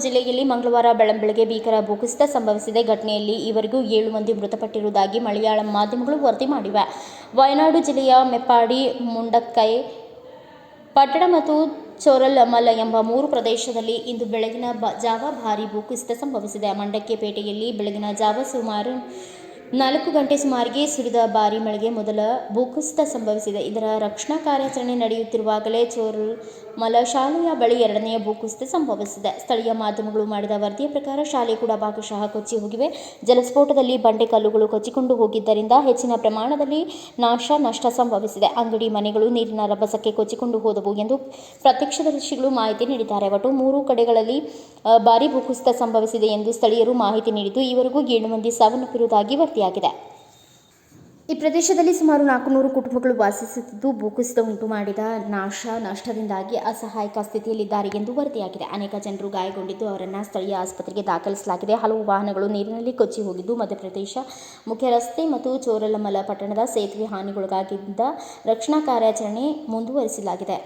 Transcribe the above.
ಜಿಲ್ಲೆಯಲ್ಲಿ ಮಂಗಳವಾರ ಬೆಳಂಬೆಳಗ್ಗೆ ಭೀಕರ ಭೂಕುಸಿತ ಸಂಭವಿಸಿದೆ. ಘಟನೆಯಲ್ಲಿ ಈವರೆಗೂ ಏಳು ಮಂದಿ ಮೃತಪಟ್ಟಿರುವುದಾಗಿ ಮಲಯಾಳಂ ಮಾಧ್ಯಮಗಳು ವರದಿ ಮಾಡಿವೆ. ವಯನಾಡು ಜಿಲ್ಲೆಯ ಮೆಪ್ಪಾಡಿ, ಮುಂಡಕ್ಕೈ, ಪಟ್ಟಣ ಮತ್ತು ಚೋರಲಮಲ ಎಂಬ ಮೂರು ಪ್ರದೇಶದಲ್ಲಿ ಇಂದು ಬೆಳಗಿನ ಜಾವ ಭಾರೀ ಭೂಕುಸಿತ ಸಂಭವಿಸಿದೆ. ಮಂಡಕ್ಕಿ ಪೇಟೆಯಲ್ಲಿ ಬೆಳಗಿನ ಜಾವ ಸುಮಾರು ನಾಲ್ಕು ಗಂಟೆ ಸುಮಾರಿಗೆ ಸುರಿದ ಭಾರೀ ಮಳೆಗೆ ಮೊದಲ ಭೂಕುಸಿತ ಸಂಭವಿಸಿದೆ. ಇದರ ರಕ್ಷಣಾ ಕಾರ್ಯಾಚರಣೆ ನಡೆಯುತ್ತಿರುವಾಗಲೇ ಚೋರಲ್ಮಲ ಶಾಲೆಯ ಬಳಿ ಎರಡನೆಯ ಭೂಕುಸಿತ ಸಂಭವಿಸಿದೆ. ಸ್ಥಳೀಯ ಮಾಧ್ಯಮಗಳು ಮಾಡಿದ ವರದಿಯ ಪ್ರಕಾರ ಶಾಲೆ ಕೂಡ ಭಾಗಶಃ ಕೊಚ್ಚಿ ಹೋಗಿವೆ. ಜಲಸ್ಫೋಟದಲ್ಲಿ ಬಂಡೆ ಕಲ್ಲುಗಳು ಕೊಚ್ಚಿಕೊಂಡು ಹೋಗಿದ್ದರಿಂದ ಹೆಚ್ಚಿನ ಪ್ರಮಾಣದಲ್ಲಿ ನಾಶ ನಷ್ಟ ಸಂಭವಿಸಿದೆ. ಅಂಗಡಿ ಮನೆಗಳು ನೀರಿನ ರಭಸಕ್ಕೆ ಕೊಚ್ಚಿಕೊಂಡು ಹೋದವು ಎಂದು ಪ್ರತ್ಯಕ್ಷದರ್ಶಿಗಳು ಮಾಹಿತಿ ನೀಡಿದ್ದಾರೆ. ಒಟ್ಟು ಮೂರು ಕಡೆಗಳಲ್ಲಿ ಭಾರಿ ಭೂಕುಸಿತ ಸಂಭವಿಸಿದೆ ಎಂದು ಸ್ಥಳೀಯರು ಮಾಹಿತಿ ನೀಡಿದ್ದು, ಈವರೆಗೂ ಏಳು ಮಂದಿ ಸಾವನ್ನಪ್ಪಿರುವುದಾಗಿ ವರದಿಯಾಗಿದೆ ಈ ಪ್ರದೇಶದಲ್ಲಿ ಸುಮಾರು ನಾಲ್ಕುನೂರು ಕುಟುಂಬಗಳು ವಾಸಿಸುತ್ತಿದ್ದು, ಭೂಕುಸಿತ ಉಂಟು ಮಾಡಿದ ನಾಶ ನಷ್ಟದಿಂದಾಗಿ ಅಸಹಾಯಕ ಸ್ಥಿತಿಯಲ್ಲಿದ್ದಾರೆ ಎಂದು ವರದಿಯಾಗಿದೆ. ಅನೇಕ ಜನರು ಗಾಯಗೊಂಡಿದ್ದು, ಅವರನ್ನು ಸ್ಥಳೀಯ ಆಸ್ಪತ್ರೆಗೆ ದಾಖಲಿಸಲಾಗಿದೆ. ಹಲವು ವಾಹನಗಳು ನೀರಿನಲ್ಲಿ ಕೊಚ್ಚಿ ಹೋಗಿದ್ದು, ಮಧ್ಯಪ್ರದೇಶ ಮುಖ್ಯ ರಸ್ತೆ ಮತ್ತು ಚೋರಲಮಲ ಪಟ್ಟಣದ ಸೇತುವೆ ಹಾನಿಗೊಳಗಾಗಿದ್ದ ರಕ್ಷಣಾ ಕಾರ್ಯಾಚರಣೆ ಮುಂದುವರಿಸಲಾಗಿದೆ.